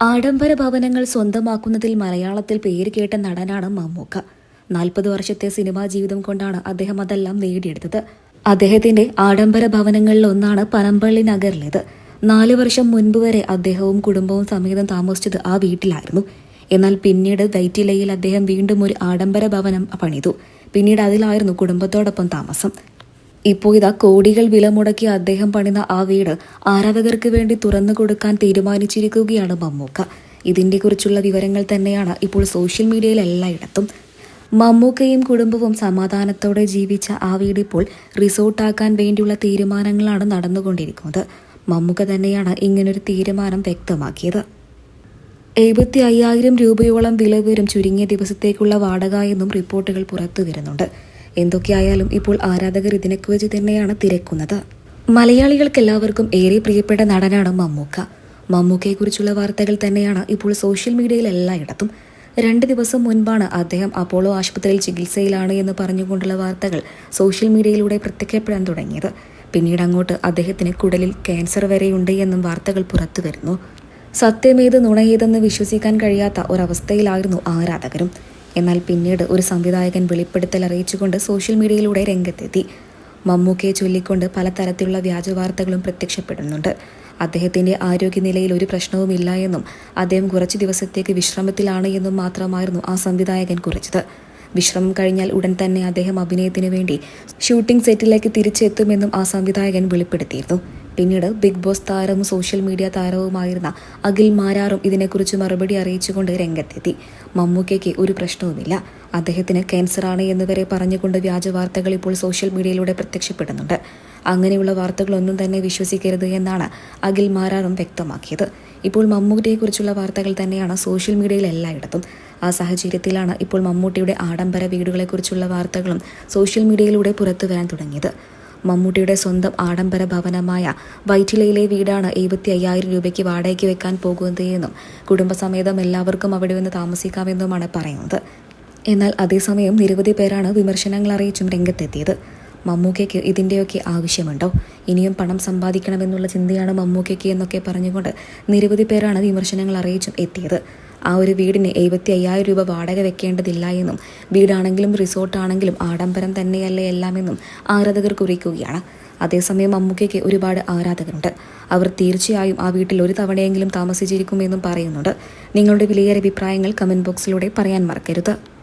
ആഡംബര ഭവനങ്ങൾ സ്വന്തമാക്കുന്നതിൽ മലയാളത്തിൽ പേര് കേട്ട നടനാണ് മമ്മൂക്ക. നാൽപ്പത് വർഷത്തെ സിനിമാ ജീവിതം കൊണ്ടാണ് അദ്ദേഹം അതെല്ലാം നേടിയെടുത്തത്. അദ്ദേഹത്തിന്റെ ആഡംബര ഭവനങ്ങളിൽ ഒന്നാണ് പനമ്പള്ളി നഗറിലേത്. നാല് വർഷം മുൻപ് വരെ അദ്ദേഹവും കുടുംബവും സമേതം താമസിച്ചത് ആ വീട്ടിലായിരുന്നു. എന്നാൽ പിന്നീട് വൈറ്റിലയിൽ അദ്ദേഹം വീണ്ടും ഒരു ആഡംബര ഭവനം പണിതു. പിന്നീട് അതിലായിരുന്നു കുടുംബത്തോടൊപ്പം താമസം. ഇപ്പോൾ ഇതാ കോടികൾ വില മുടക്കി അദ്ദേഹം പണിത ആ വീട് ആരാധകർക്ക് വേണ്ടി തുറന്നു കൊടുക്കാൻ തീരുമാനിച്ചിരിക്കുകയാണ് മമ്മൂക്ക. ഇതിന്റെ കുറിച്ചുള്ള വിവരങ്ങൾ തന്നെയാണ് ഇപ്പോൾ സോഷ്യൽ മീഡിയയിൽ എല്ലായിടത്തും. മമ്മൂക്കയും കുടുംബവും സമാധാനത്തോടെ ജീവിച്ച ആ വീട് ഇപ്പോൾ റിസോർട്ടാക്കാൻ വേണ്ടിയുള്ള തീരുമാനങ്ങളാണ് നടന്നുകൊണ്ടിരിക്കുന്നത്. മമ്മൂക്ക തന്നെയാണ് ഇങ്ങനൊരു തീരുമാനം വ്യക്തമാക്കിയത്. എഴുപത്തി അയ്യായിരം രൂപയോളം വില വരും ചുരുങ്ങിയ ദിവസത്തേക്കുള്ള വാടക എന്നും റിപ്പോർട്ടുകൾ പുറത്തു വരുന്നുണ്ട്. എന്തൊക്കെയായാലും ഇപ്പോൾ ആരാധകർ ഇതിനൊക്കെ വെച്ച് തന്നെയാണ് തിരക്കുന്നത്. മലയാളികൾക്ക് എല്ലാവർക്കും ഏറെ പ്രിയപ്പെട്ട നടനാണ് മമ്മൂക്ക. മമ്മൂക്കയെക്കുറിച്ചുള്ള വാർത്തകൾ തന്നെയാണ് ഇപ്പോൾ സോഷ്യൽ മീഡിയയിൽ എല്ലായിടത്തും. രണ്ട് ദിവസം മുൻപാണ് അദ്ദേഹം അപ്പോളോ ആശുപത്രിയിൽ ചികിത്സയിലാണ് എന്ന് പറഞ്ഞുകൊണ്ടുള്ള വാർത്തകൾ സോഷ്യൽ മീഡിയയിലൂടെ പ്രത്യക്ഷപ്പെടാൻ തുടങ്ങിയത്. പിന്നീട് അങ്ങോട്ട് അദ്ദേഹത്തിന് കുടലിൽ ക്യാൻസർ വരെയുണ്ട് എന്നും വാർത്തകൾ പുറത്തു വരുന്നു. സത്യമേത് നുണയേതെന്ന് വിശ്വസിക്കാൻ കഴിയാത്ത ഒരവസ്ഥയിലായിരുന്നു ആരാധകരും. എന്നാൽ പിന്നീട് ഒരു സംവിധായകൻ വെളിപ്പെടുത്തൽ അറിയിച്ചുകൊണ്ട് സോഷ്യൽ മീഡിയയിലൂടെ രംഗത്തെത്തി. മമ്മൂക്കയെ ചൊല്ലിക്കൊണ്ട് പലതരത്തിലുള്ള വ്യാജവാർത്തകളും പ്രത്യക്ഷപ്പെടുന്നുണ്ട്. അദ്ദേഹത്തിന്റെ ആരോഗ്യനിലയിൽ ഒരു പ്രശ്നവുമില്ല എന്നും അദ്ദേഹം കുറച്ച് ദിവസത്തേക്ക് വിശ്രമത്തിലാണ് എന്നും മാത്രമായിരുന്നു ആ സംവിധായകൻ കുറിച്ചത്. വിശ്രമം കഴിഞ്ഞാൽ ഉടൻ തന്നെ അദ്ദേഹം അഭിനയത്തിന് വേണ്ടി ഷൂട്ടിംഗ് സെറ്റിലേക്ക് തിരിച്ചെത്തുമെന്നും ആ സംവിധായകൻ വെളിപ്പെടുത്തിയിരുന്നു. പിന്നീട് ബിഗ് ബോസ് താരവും സോഷ്യൽ മീഡിയ താരവുമായിരുന്ന അഖിൽ മാരാറും ഇതിനെക്കുറിച്ച് മറുപടി അറിയിച്ചുകൊണ്ട് രംഗത്തെത്തി. മമ്മൂക്കയ്ക്ക് ഒരു പ്രശ്നവുമില്ല. അദ്ദേഹത്തിന് ക്യാൻസറാണ് എന്നുവരെ പറഞ്ഞുകൊണ്ട് വ്യാജ വാർത്തകൾ ഇപ്പോൾ സോഷ്യൽ മീഡിയയിലൂടെ പ്രത്യക്ഷപ്പെടുന്നുണ്ട്. അങ്ങനെയുള്ള വാർത്തകളൊന്നും തന്നെ വിശ്വസിക്കരുത് എന്നാണ് അഖിൽ മാരാറും വ്യക്തമാക്കിയത്. ഇപ്പോൾ മമ്മൂട്ടിയെക്കുറിച്ചുള്ള വാർത്തകൾ തന്നെയാണ് സോഷ്യൽ മീഡിയയിൽ എല്ലായിടത്തും. ആ സാഹചര്യത്തിലാണ് ഇപ്പോൾ മമ്മൂട്ടിയുടെ ആഡംബര വീടുകളെക്കുറിച്ചുള്ള വാർത്തകളും സോഷ്യൽ മീഡിയയിലൂടെ പുറത്തു വരാൻ തുടങ്ങിയത്. മമ്മൂട്ടിയുടെ സ്വന്തം ആഡംബര ഭവനമായ വൈറ്റിലയിലെ വീടാണ് എഴുപത്തി അയ്യായിരം രൂപയ്ക്ക് വാടകയ്ക്ക് വെക്കാൻ പോകുന്നത് എന്നും കുടുംബസമേതം എല്ലാവർക്കും അവിടെ വന്ന് താമസിക്കാമെന്നുമാണ് പറയുന്നത്. എന്നാൽ അതേസമയം നിരവധി പേരാണ് വിമർശനങ്ങൾ അറിയിച്ചും രംഗത്തെത്തിയത്. മമ്മൂക്കയ്ക്ക് ഇതിന്റെയൊക്കെ ആവശ്യമുണ്ടോ? ഇനിയും പണം സമ്പാദിക്കണമെന്നുള്ള ചിന്തയാണ് മമ്മൂക്കയ്ക്ക് എന്നൊക്കെ പറഞ്ഞുകൊണ്ട് നിരവധി പേരാണ് വിമർശനങ്ങൾ അറിയിച്ചും എത്തിയത്. ആ ഒരു വീടിന് എഴുപത്തി അയ്യായിരം രൂപ വാടക വെക്കേണ്ടതില്ല എന്നും വീടാണെങ്കിലും റിസോർട്ടാണെങ്കിലും ആഡംബരം തന്നെയല്ലേ എല്ലാമെന്നും ആരാധകർ കുറിക്കുകയാണ്. അതേസമയം മമ്മൂക്കയ്ക്ക് ഒരുപാട് ആരാധകരുണ്ട്. അവർ തീർച്ചയായും ആ വീട്ടിൽ ഒരു തവണയെങ്കിലും താമസിച്ചിരിക്കുമെന്നും പറയുന്നുണ്ട്. നിങ്ങളുടെ വിലയേറെ അഭിപ്രായങ്ങൾ കമന്റ് ബോക്സിലൂടെ പറയാൻ മറക്കരുത്.